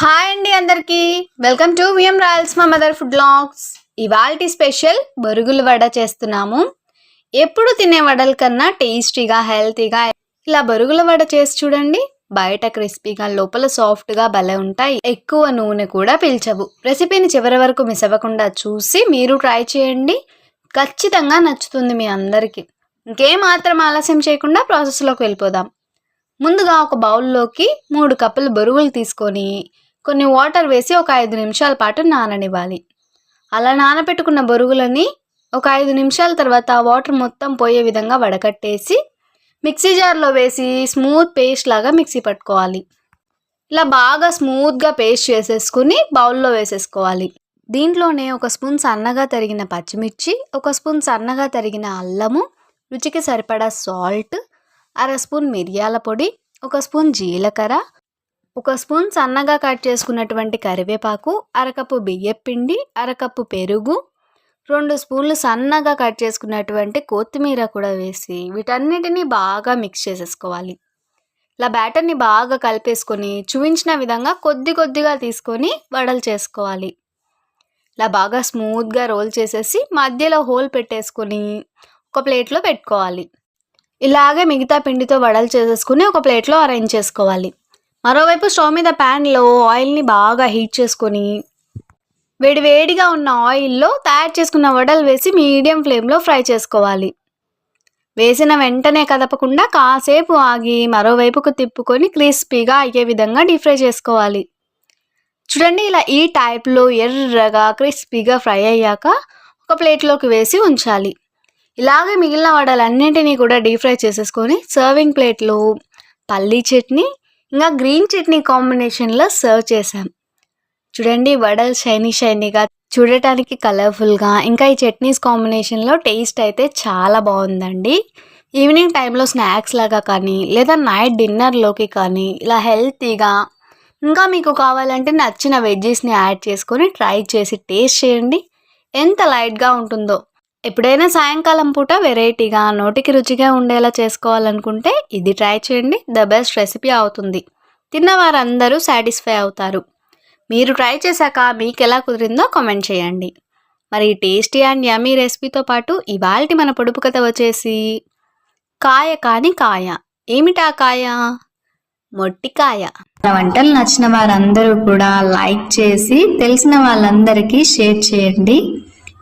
Hi అండి అందరికీ. Welcome to VM Royals మా మదర్ ఫుడ్ లాగ్స్ ఇవాల్టి స్పెషల్ బొరుగులు వడ చేస్తున్నాము. ఎప్పుడు తినే వడల కన్నా టేస్టీగా హెల్తీగా ఇలా బొరుగుల వడ చేసి చూడండి. బయట క్రిస్పీగా లోపల సాఫ్ట్గా భలే ఉంటాయి. ఎక్కువ నూనె కూడా పీల్చవు. రెసిపీని చివరి వరకు మిస్ అవ్వకుండా చూసి మీరు ట్రై చేయండి. ఖచ్చితంగా నచ్చుతుంది మీ అందరికీ. ఇంకేం మాత్రం ఆలస్యం చేయకుండా ప్రాసెస్లోకి వెళ్ళిపోదాం. ముందుగా ఒక బౌల్లోకి మూడు కప్పులు బరువులు తీసుకొని కొన్ని వాటర్ వేసి ఒక ఐదు నిమిషాల పాటు నాననివ్వాలి. అలా నానబెట్టుకున్న బొరుగులని ఒక ఐదు నిమిషాల తర్వాత వాటర్ మొత్తం పోయే విధంగా వడకట్టేసి మిక్సీ జార్లో వేసి స్మూత్ పేస్ట్ లాగా మిక్సీ పట్టుకోవాలి. ఇలా బాగా స్మూత్గా పేస్ట్ చేసేసుకుని బౌల్లో వేసేసుకోవాలి. దీంట్లోనే ఒక స్పూన్ సన్నగా తరిగిన పచ్చిమిర్చి ఒక స్పూన్ సన్నగా తరిగిన అల్లము రుచికి సరిపడా సాల్ట్ అర స్పూన్ మిరియాల పొడి ఒక స్పూన్ జీలకర్ర ఒక స్పూన్ సన్నగా కట్ చేసుకున్నటువంటి కరివేపాకు అరకప్పు బియ్యపిండి అరకప్పు పెరుగు రెండు స్పూన్లు సన్నగా కట్ చేసుకున్నటువంటి కొత్తిమీర కూడా వేసి వీటన్నిటిని బాగా మిక్స్ చేసేసుకోవాలి. ఇలా బ్యాటర్ని బాగా కలిపేసుకొని చూపించిన విధంగా కొద్ది కొద్దిగా తీసుకొని వడలు చేసుకోవాలి. ఇలా బాగా స్మూత్గా రోల్ చేసేసి మధ్యలో హోల్ పెట్టేసుకొని ఒక ప్లేట్లో పెట్టుకోవాలి. ఇలాగే మిగతా పిండితో వడలు చేసేసుకుని ఒక ప్లేట్లో అరేంజ్ చేసుకోవాలి. మరోవైపు స్టవ్ మీద ప్యాన్లో ఆయిల్ని బాగా హీట్ చేసుకొని వేడి వేడిగా ఉన్న ఆయిల్లో తయారు చేసుకున్న వడలు వేసి మీడియం ఫ్లేమ్లో ఫ్రై చేసుకోవాలి. వేసిన వెంటనే కదపకుండా కాసేపు ఆగి మరోవైపుకు తిప్పుకొని క్రిస్పీగా అయ్యే విధంగా డీప్ ఫ్రై చేసుకోవాలి. చూడండి ఇలా ఈ టైప్లో ఎర్రగా క్రిస్పీగా ఫ్రై అయ్యాక ఒక ప్లేట్లోకి వేసి ఉంచాలి. ఇలాగే మిగిలిన వడలన్నింటినీ కూడా డీప్ ఫ్రై చేసేసుకొని సర్వింగ్ ప్లేట్లో పల్లీ చట్నీ ఇంకా గ్రీన్ చట్నీ కాంబినేషన్లో సర్వ్ చేసాం చూడండి వడలు షైనీ షైనీగా చూడటానికి కలర్ఫుల్గా. ఇంకా ఈ చట్నీస్ కాంబినేషన్లో టేస్ట్ అయితే చాలా బాగుందండి. ఈవినింగ్ టైంలో స్నాక్స్ లాగా కానీ లేదా నైట్ డిన్నర్లోకి కానీ ఇలా హెల్తీగా ఇంకా మీకు కావాలంటే నచ్చిన వెజ్జెస్ని యాడ్ చేసుకొని ట్రై చేసి టేస్ట్ చేయండి. ఎంత లైట్గా ఉంటుందో. ఎప్పుడైనా సాయంకాలం పూట వెరైటీగా నోటికి రుచిగా ఉండేలా చేసుకోవాలనుకుంటే ఇది ట్రై చేయండి. ద బెస్ట్ రెసిపీ అవుతుంది. తిన్నవారందరూ సాటిస్ఫై అవుతారు. మీరు ట్రై చేశాక మీకు ఎలా కుదిరిందో కామెంట్ చేయండి. మరి టేస్టీ అండ్ యమీ రెసిపీతో పాటు ఇవాల్టి మన పొడుపు కథ వచ్చేసి కాయ కాని కాయ. ఏమిటా కాయ? మొట్టికాయ మన వంటలు నచ్చిన వారందరూ కూడా లైక్ చేసి తెలిసిన వాళ్ళందరికీ షేర్ చేయండి.